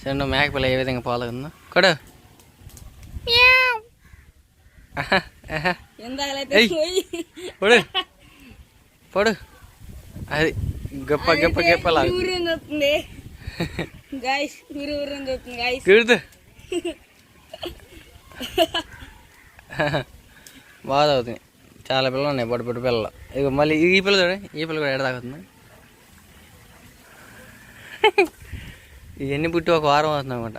చిన్న మేకపిల్ల ఏ విధంగా పాల్గొందో కొడు ఆహా, ఆహా. ఎందాకలైతే ఏయ్. పోయి పొడు పొడు అది గొప్ప గొప్ప గొప్పలా ఊరేం చూస్తుంది గాయస్ ఊరు ఊరేం చూస్తుంది గాయస్ కుడుతు బాగా అవుతుంది చాలా పిల్లలు ఉన్నాయి పొడి పొడి పిల్లలు ఇక మళ్ళీ ఈ పిల్ల చూడ ఈ పిల్ల కూడా ఎడదాకుతుంది ఇవన్నీ పుట్టి ఒక వారం అవుతుంది అనమాట.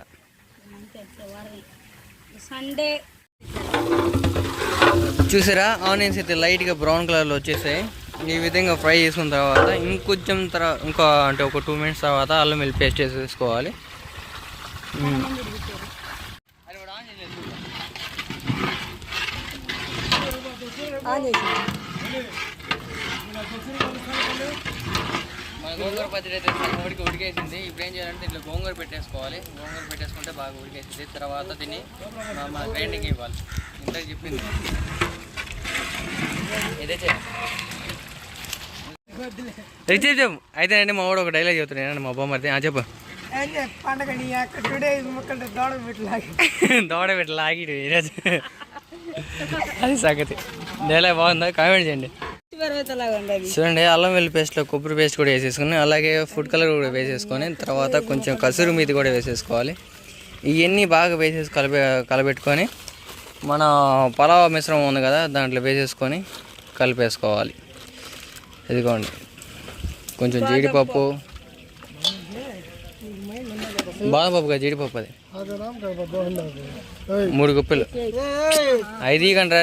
సండే చూసారా? ఆనియన్స్ అయితే లైట్గా బ్రౌన్ కలర్లో వచ్చేసాయి. ఈ విధంగా ఫ్రై చేసుకున్న తర్వాత ఇంకొంచెం తర్వాత ఇంకో అంటే ఒక టూ మినిట్స్ తర్వాత అల్లం వెల్లి పేస్ట్ వేసుకోవాలి మ్మ్. ఆన్ చేసి మన గోంగూర పచ్చడి అయితే ఉడికి ఉడికేసింది. ఇప్పుడు ఏం చేయాలంటే ఇట్లా గోంగూర పెట్టేసుకోవాలి. గోంగూర పెట్టేసుకుంటే బాగా ఉడికేసింది. తర్వాత దీన్ని మా- గ్రైండింగ్ ఇవ్వాలి. ఇంత చెప్పింది. ఇదే అయితే అండి మా వాడు ఒక డైలాగ్ చెప్తున్నాను మా బొమ్మది చెప్పు. పండగ నీ అక్కడ టుడే మొక్కలు దోడ పెట్టి లాగిడు ఈరోజు అది సంగతి. డైలాగ్ బాగుందా? కామెంట్ చేయండి. చూడండి అల్లం వెల్లి పేస్ట్లో కొబ్బరి పేస్ట్ కూడా వేసేసుకుని అలాగే ఫుడ్ కలర్ కూడా వేసేసుకొని తర్వాత కొంచెం కసూరి మీది కూడా వేసేసుకోవాలి. ఇవన్నీ బాగా వేసేసి కలిపే కలబెట్టుకొని మన పలావ్ మిశ్రమం ఉంది కదా దాంట్లో వేసేసుకొని కలిపేసుకోవాలి. ఇదిగోండి. కొంచెం జీడిపప్పు. బాదపప్పుగా జీడిపప్పు అది. మూడు గుప్పెలు. ఐదు ఇవ్వండి రా.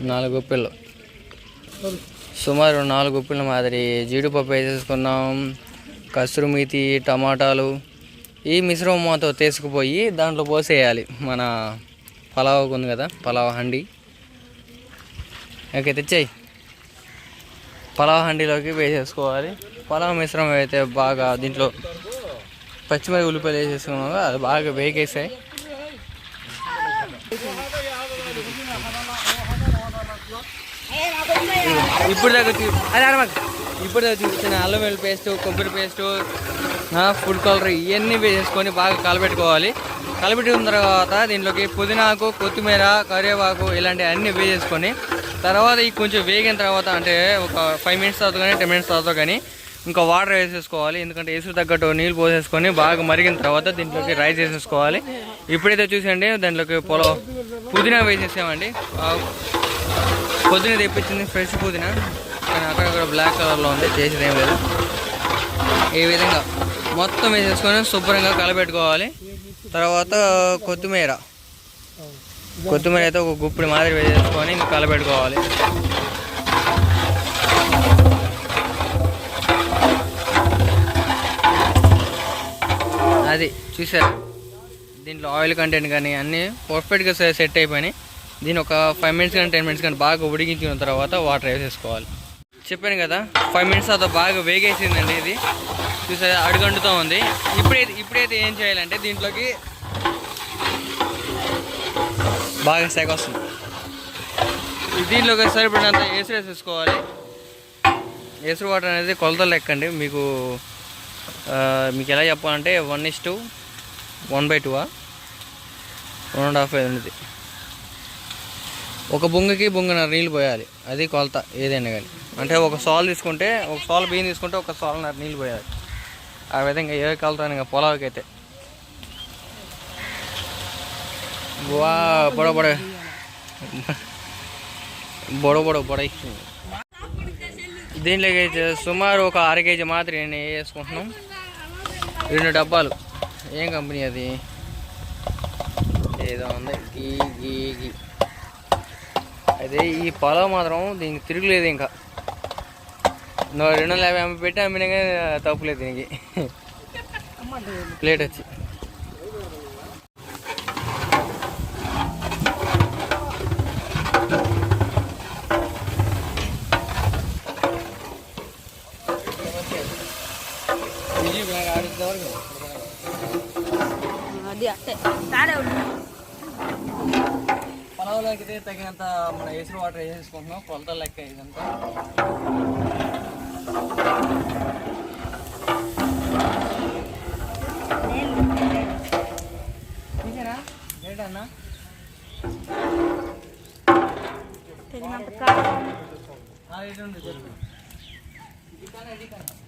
నాలుగు గుప్పెలు సుమారు నాలుగు గుప్పిల మాదిరి జీడిపప్పు వేసేసుకున్నాం కసురు టమాటాలు. ఈ మిశ్రమం మాతో తీసుకుపోయి దాంట్లో పోసేయాలి. మన పలావ్ ఉంది కదా పలావ్ హండి. ఓకే తెచ్చాయి. పలావ్ హండీలోకి వేసేసుకోవాలి. పలావ్ మిశ్రమం అయితే బాగా దీంట్లో పచ్చిమిరపకాయ ఉల్లిపాయలు వేసేసుకున్నాం అది బాగా వేగేసాయి. ఇప్పుడు దాకా చూ అదే అరమాక ఇప్పుడు దాకా చూపించిన అల్లం వెల్లుల్లి పేస్ట్ కొబ్బరి పేస్ట్ ఫుడ్ కలర్ ఇవన్నీ వేసుకొని బాగా కలపెట్టుకోవాలి కలపెట్టుకున్న తర్వాత దీంట్లోకి పుదీనాకు కొత్తిమీర కరివేపాకు ఇలాంటివి అన్నీ వేసేసుకొని తర్వాత ఈ కొంచెం వేగిన తర్వాత అంటే ఒక ఫైవ్ మినిట్స్ తర్వాత కానీ టెన్ మినిట్స్ తర్వాత కానీ ఇంకా వాటర్ వేసేసుకోవాలి ఎందుకంటే ఎసురు తగ్గట్టు నీళ్ళు పోసేసుకొని బాగా మరిగిన తర్వాత దీంట్లోకి రైస్ వేసేసుకోవాలి. ఇప్పుడైతే చూసండి దాంట్లోకి పొలం పుదీనా వేసేసామండి ఆ, పొద్దున తెప్పించింది ఫ్రెష్ పుదీనా. కానీ అక్కడక్కడ బ్లాక్ కలర్లో ఉంది చేసేది ఏం లేదు. ఈ విధంగా మొత్తం వేసేసుకొని శుభ్రంగా కలబెట్టుకోవాలి తర్వాత కొత్తిమీర. కొత్తిమీర అయితే ఒక గుప్పిడి మాదిరి వేసేసుకొని ఇంకా కలబెట్టుకోవాలి అది చూసారు? దీంట్లో ఆయిల్ కంటెంట్ కానీ అన్నీ పర్ఫెక్ట్గా సెట్ అయిపోయినాయి. దీని ఒక ఫైవ్ మినిట్స్ కానీ టెన్ మినిట్స్ కానీ బాగా ఉడికించిన తర్వాత వాటర్ వేసేసుకోవాలి. చెప్పాను కదా ఫైవ్ మినిట్స్ తర్వాత బాగా వేగేసిందండి ఇది. చూసారా అడుగంటుతూ ఉంది. ఇప్పుడైతే ఇప్పుడైతే ఏం చేయాలంటే దీంట్లోకి బాగా సెగ వస్తుంది. దీంట్లోకి సరిపడినంత ఎసురు వేసేసుకోవాలి. ఏసు వాటర్ అనేది కొలతలు లెక్కండి. మీకు మీకు ఎలా చెప్పాలంటే one is two one by two one and half ఉంది ఒక బొంగకి బొంగన నీళ్ళు పోయాలి అది కొలత ఏదైనా కానీ. అంటే ఒక సాల్ తీసుకుంటే ఒక సాల్ బియ్యం తీసుకుంటే ఒక సాల్నర నీళ్ళు పోయాలి. ఆ విధంగా ఏ కొలత ఇంకా పొలాలకి అయితే వా బొడ. బొడ బొడ బొడ బొడ దీంట్లోకి అయితే సుమారు ఒక అర కేజీ మాత్రం వేసుకుంటున్నాం. రెండు డబ్బాలు. ఏం కంపెనీ అది? ఏదో ఉంది. గీ గీ గీ. అయితే ఈ పొలం మాత్రం దీనికి తిరుగులేదు ఇంకా. రెండు వందల యాభై అమ్మి పెట్టి అమ్మినా కానీ తప్పులేదు దీనికి. ప్లేట్ వచ్చి. అది అట్టే తాడే పొలంలోకి తగినంత మన ఏసీ వాటర్ వేసేసుకుంటున్నాం. కొలత లెక్క ఇదంతా. ఏంటన్నా? తగినంత కాదు ఇది కానీ ఇది కానీ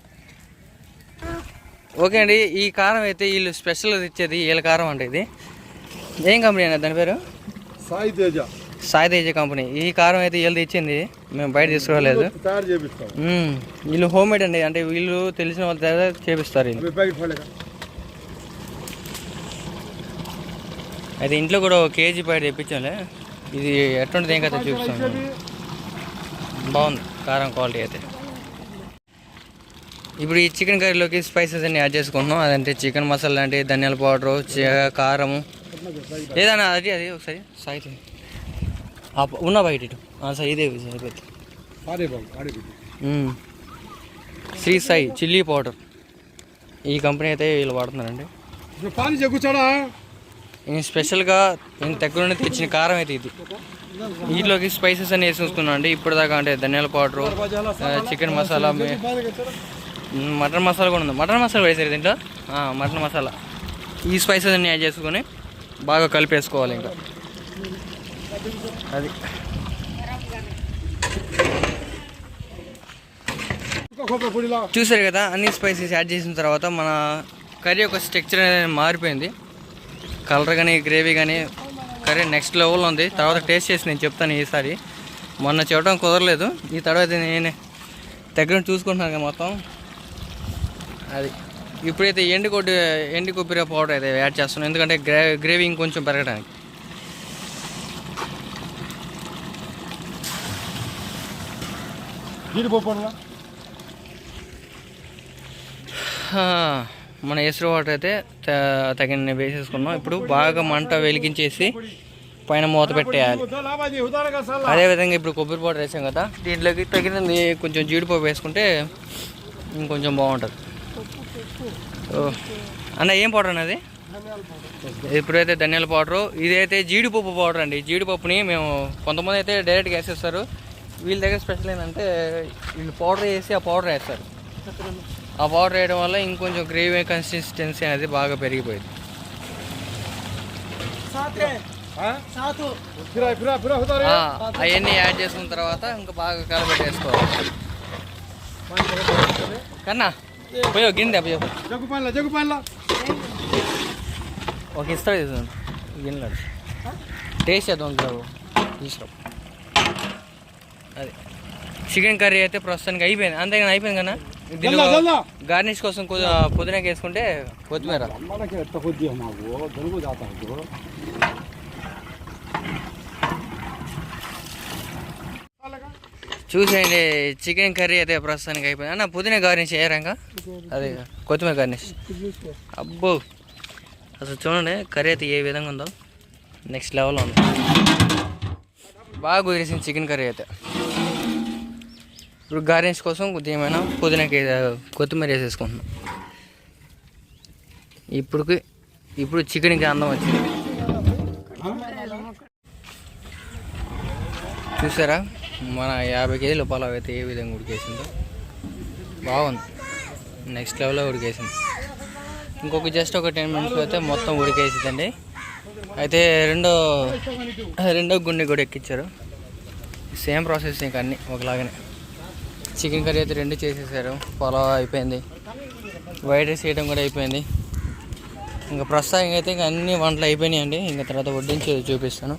ఓకే అండి ఈ కారం అయితే వీళ్ళు స్పెషల్ ఇచ్చేది వీళ్ళ కారం అంటే ఇది. ఏం కంపెనీ అన్న దాని పేరు? సాయి తేజ. సాయి తేజ కంపెనీ ఈ కారం అయితే వీళ్ళు ఇచ్చింది మేము బయట తీసుకురాలేదు తయారు చేపిస్తాం. వీళ్ళు హోమ్ మేడ్ అండి అంటే వీళ్ళు తెలిసిన వాళ్ళ చేపిస్తారు అయితే ఇంట్లో కూడా ఒక కేజీ బయట తెప్పించాలే. ఇది ఎటువంటిది ఏం కదా చూపిస్తాను బాగుంది కారం క్వాలిటీ అయితే. ఇప్పుడు ఈ చికెన్ కర్రీలోకి స్పైసెస్ అన్ని యాడ్ చేసుకుంటున్నాం. అదంటే చికెన్ మసాలా అంటే ధనియాల పౌడరు కారము. లేదన్నా అది అది ఒకసారి సాయి ఉన్న బయట ఇటు. సరే ఇదే సరిపోతుంది. Shri Sai chilli powder. ఈ కంపెనీ అయితే వీళ్ళు వాడుతున్నారండి. స్పెషల్గా నేను దగ్గర నుండి తెచ్చిన కారం అయితే ఇది. వీటిలోకి స్పైసెస్ అన్ని వేసేసుకున్నాను అండి ఇప్పుడు దాకా అంటే ధనియాల powder chicken masala mutton masala కూడా ఉంది. మటన్ మసాలా వేసారు దీంట్లో? మటన్ మసాలా. ఈ స్పైసెస్ అన్ని యాడ్ చేసుకొని బాగా కలిపేసుకోవాలి ఇంకా. అది. చూసారు కదా అన్ని స్పైసెస్ యాడ్ చేసిన తర్వాత మన కర్రీ యొక్క స్ట్రక్చర్ అనేది మారిపోయింది. కలర్ కానీ గ్రేవీ కానీ కర్రీ నెక్స్ట్ లెవెల్లో ఉంది. తర్వాత టేస్ట్ చేసి నేను చెప్తాను ఈసారి. మొన్న చెప్పడం కుదరలేదు. ఈ తర్వాత నేనే దగ్గర చూసుకుంటున్నాను కదా మొత్తం. అది ఇప్పుడైతే ఎండు కొద్ది ఎండు కొబ్బరి పౌడర్ అయితే యాడ్ చేస్తున్నాను ఎందుకంటే గ్రే గ్రేవీ ఇంకొంచెం పెరగడానికి. మన ఎసురు వాటర్ అయితే తగిన వేసేసుకున్నాం. ఇప్పుడు బాగా మంట వెలిగించేసి పైన మూత పెట్టేయాలి. అదేవిధంగా ఇప్పుడు కొబ్బరి పౌడర్ వేసాం కదా దీంట్లోకి తగినది కొంచెం జీడిపప్పు వేసుకుంటే ఇంకొంచెం బాగుంటుంది. అన్న ఏం పౌడర్ అన్నది ఇప్పుడైతే ధనియాల పౌడరు ఇదైతే జీడిపప్పు పౌడర్ అండి. జీడిపప్పుని మేము కొంతమంది అయితే డైరెక్ట్గా వేసేస్తారు. వీళ్ళ దగ్గర స్పెషల్ ఏంటంటే వీళ్ళు పౌడర్ వేసి ఆ పౌడర్ వేస్తారు. ఆ పౌడర్ వేయడం వల్ల ఇంకొంచెం గ్రేవీ కన్సిస్టెన్సీ అనేది బాగా పెరిగిపోయింది. అవన్నీ యాడ్ చేసుకున్న తర్వాత ఇంకా బాగా కలబెట్టేసుకోవాలి. కన్నా? పోయో గిన్నె పోయో. జగ్గు పనిలా జగ్గు పనిలా ఒక ఇస్తాడు ఇది గిన్నెలో టేస్ట్ చేద్దాం తీసుకురా అది. చికెన్ కర్రీ అయితే ప్రస్తుతానికి అయిపోయింది. అంతేగాని అయిపోయింది జల్దా గార్నిష్ కోసం కొద్దిగా పుదీనాకి వేసుకుంటే కొత్తిమీర. చూసేయండి చికెన్ కర్రీ అయితే ప్రస్తుతానికి అయిపోయింది. అన్న పుదీనా గార్నిష్ చేయరా ఇంకా అదే కొత్తిమీర గార్నిష్. అబ్బో! అసలు చూడండి కర్రీ అయితే ఏ విధంగా ఉందో. నెక్స్ట్ లెవెల్లో ఉంది. బాగా కుదిరేసింది చికెన్ కర్రీ అయితే. ఇప్పుడు గార్నిష్ కోసం కొద్దిగా ఏమైనా పుదీనాకి కొత్తిమీర వేసేసుకుంటున్నాం. ఇప్పుడుకి ఇప్పుడు చికెన్కి అందం వచ్చింది. చూసారా? మన యాభై కేజీల పొలావ్ అయితే ఏ విధంగా ఉడికేసిందో. బాగుంది. నెక్స్ట్ లెవెల్లో ఉడికేసింది. ఇంకొక జస్ట్ ఒక టెన్ మినిట్స్లో అయితే మొత్తం ఉడికేసిందండి. అయితే రెండో రెండో గుండె కూడా ఎక్కించారు సేమ్ ప్రాసెస్ ఇంకా అన్నీ ఒకలాగానే. చికెన్ కర్రీ అయితే రెండు చేసేసారు. పొలావ్ అయిపోయింది. వైట్ రైస్ వేయడం కూడా అయిపోయింది. ఇంకా ప్రస్తుతానికి అయితే ఇంకా అన్ని వంటలు అయిపోయినాయండి. ఇంకా తర్వాత వడ్డించి చూపిస్తాను.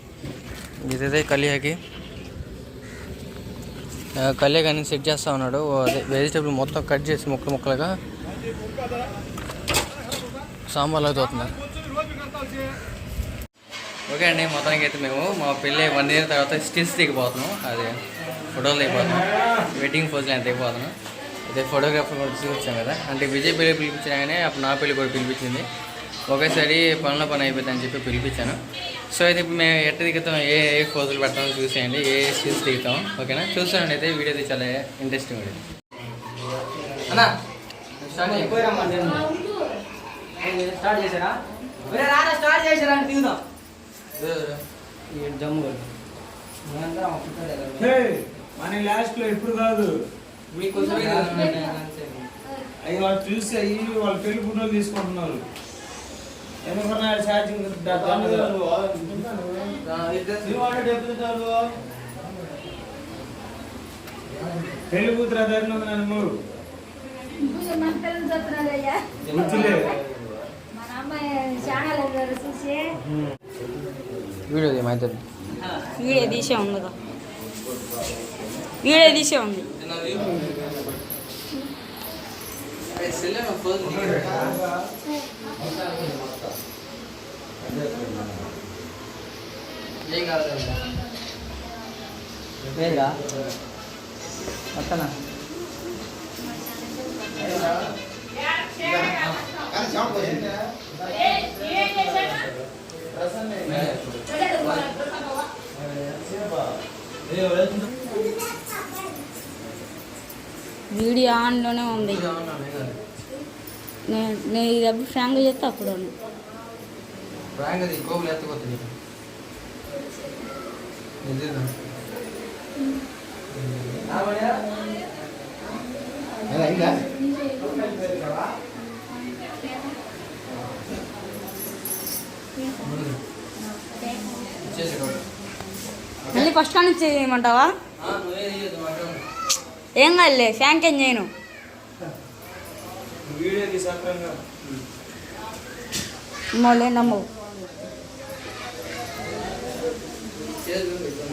ఇదైతే కలియాకి. కళ్యాణ్ కానీ సెట్ చేస్తూ ఉన్నాడు. అదే వెజిటేబుల్ మొత్తం కట్ చేసి ముక్కలు ముక్కలుగా సాంబార్లో తోతున్నారు ఓకే అండి మొత్తానికి అయితే మేము మా పెళ్ళి వన్ ఇయర్ తర్వాత స్టిల్స్ దిగిపోతున్నాం. అదే ఫోటోలు దిగిపోతున్నాం. వెడ్డింగ్ ఫోజులు ఎంత దిగిపోతున్నాం. అదే ఫోటోగ్రాఫర్ కూడా తీసుకొచ్చాం కదా. అంటే విజయ్ పెళ్ళి పిలిపించిన అప్పుడు నా పెళ్ళి కూడా పిలిపించింది. ఒకేసారి పనుల పని అయిపోతుందని చెప్పి పిలిపించాను. సో అయితే ఇప్పుడు మేము ఎట్ట దిగుతాం ఏ ఏ ఫోజులు పెడతామో చూసేయండి ఏ స్టిల్స్ దిగుతాం ఓకేనా? చూస్తానండి అయితే వీడియో అయితే చాలా ఇంట్రెస్టింగ్ వీడియో అన్నా స్టార్ట్ స్టార్ట్ చేశారా? ఒరే రారా స్టార్ట్ చేశారా? అంటే దిగుదాం. జమ్ము మన లాస్ట్లో ఇప్పుడు కాదు. అవి వాళ్ళు చూసి అయ్యి వాళ్ళు పెళ్ళి ఫోటోలు తీసుకుంటున్నారు. ఎందుకన్నా ఛార్జింగ్ పెళ్ళి కూతురు అదైనా ఉంది నన్ను మూడు మన పిల్లలు చూస్తున్నారు అయ్యా గుర్తులే మన అమ్మాయి ఛానల్ గారు చూసి వీడియో మైతే వీడియో తీసే ఉంది వీడియో తీసే ఉంది ఏం కాదు వస్తానా వీడియో ఆన్లోనే ఉంది. నేను నేను ఇది ఎప్పుడు ఫ్రాంక్ చేస్తే అప్పుడు ఉంది. ఎత్తపోతుంది మళ్ళీ ఫస్ట్ కానీ చేయమంటావా ఏం కాదులే ఫ్యాంక్ ఏం చేయను వీడియోకి సక్రంగా మళ్ళీ నమ్మవు గుండీ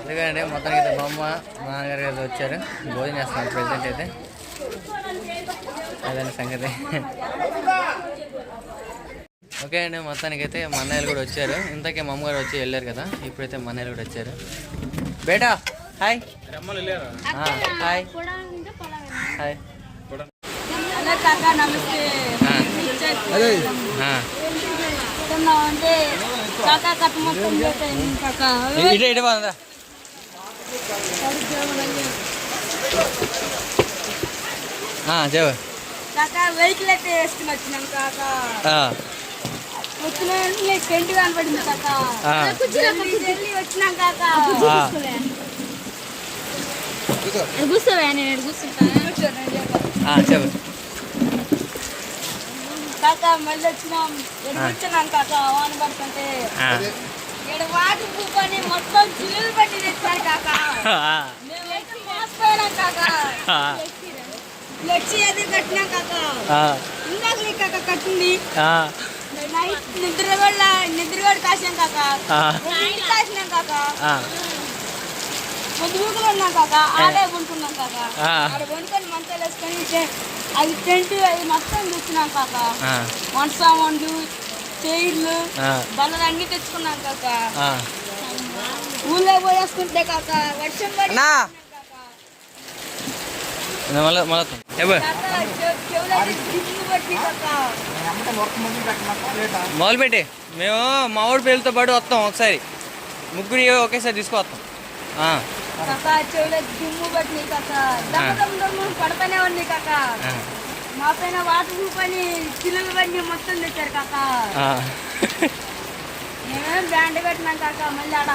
ఎందుకంటే మొత్తానికి అయితే మా అమ్మ మా నాన్నగారు అయితే వచ్చారు. భోజనం చేస్తాను ప్రెసెంట్ అయితే. అదని సంగతి. ఓకే అండి మొత్తానికి అయితే మా అన్నయ్యలు కూడా వచ్చారు. ఇంతకే మా అమ్మగారు వచ్చి వెళ్ళారు కదా ఇప్పుడైతే మా అన్నయ్యలు కూడా వచ్చారు. బేటా హాయ్. హాయ్. హాయ్. నమస్తే. అంటే కాక కట్ట మొత్తం పెట్టాను కాక. ఇటు ఇటు బాగుందా చెప్పు. కాక వెహికల్ అయితే వేసుకుని వచ్చినాం కాక. ఆ, వచ్చిన వెంటనే టెంట్ కనపడింది కాక. వచ్చినాం కాక. కూర్చోవా నేను కూర్చుంటాను చెప్పు. కాక మళ్ళీ వచ్చినాం. కూర్చున్నాం కాక? వాన పడుతుంటే. ఇక్కడ పూకొని మొత్తం చిల్లులు పట్టి తెచ్చారు కాక. మేము అయితే మోసపోయినాం కాక. ఫ్లెక్సీ అది కట్టినాం కాక. ఇందాక కాక కట్టింది. నైట్ నిద్ర వల్ల నిద్ర కూడా కాసాం కాక. కాసినాం కాక. ఆ. పొద్దుగులు ఉన్నాం కాక. ఆడే కొనుక్కున్నాం కాక. ఆడ కొనుక్కొని మంచాలు వేసుకొని అది టెంట్ అది మొత్తం తెచ్చినాం కాక. వంట సామాన్లు చైర్లు ఆ. బల్లలు అన్ని తెచ్చుకున్నాం కాక. ఊళ్ళో పోయేసుకుంటే కాక వర్షం పడి దిగులు పట్టి మేము మా ఊడి పిల్లలతో పాటు వస్తాం ఒకసారి. ముగ్గురు ఒకేసారి తీసుకొస్తాం ఆ, కాక చెవులో దుమ్ము పట్టి కాక. దమ్ము దమ్ము దమ్ము పడతానే ఉంది కాక. మా పైన వాటర్ పని చిల్లులు పని మొత్తం తెచ్చారు కాక. మేమేం బ్యాండ్ కట్టినాం కాక మళ్ళీ ఆడ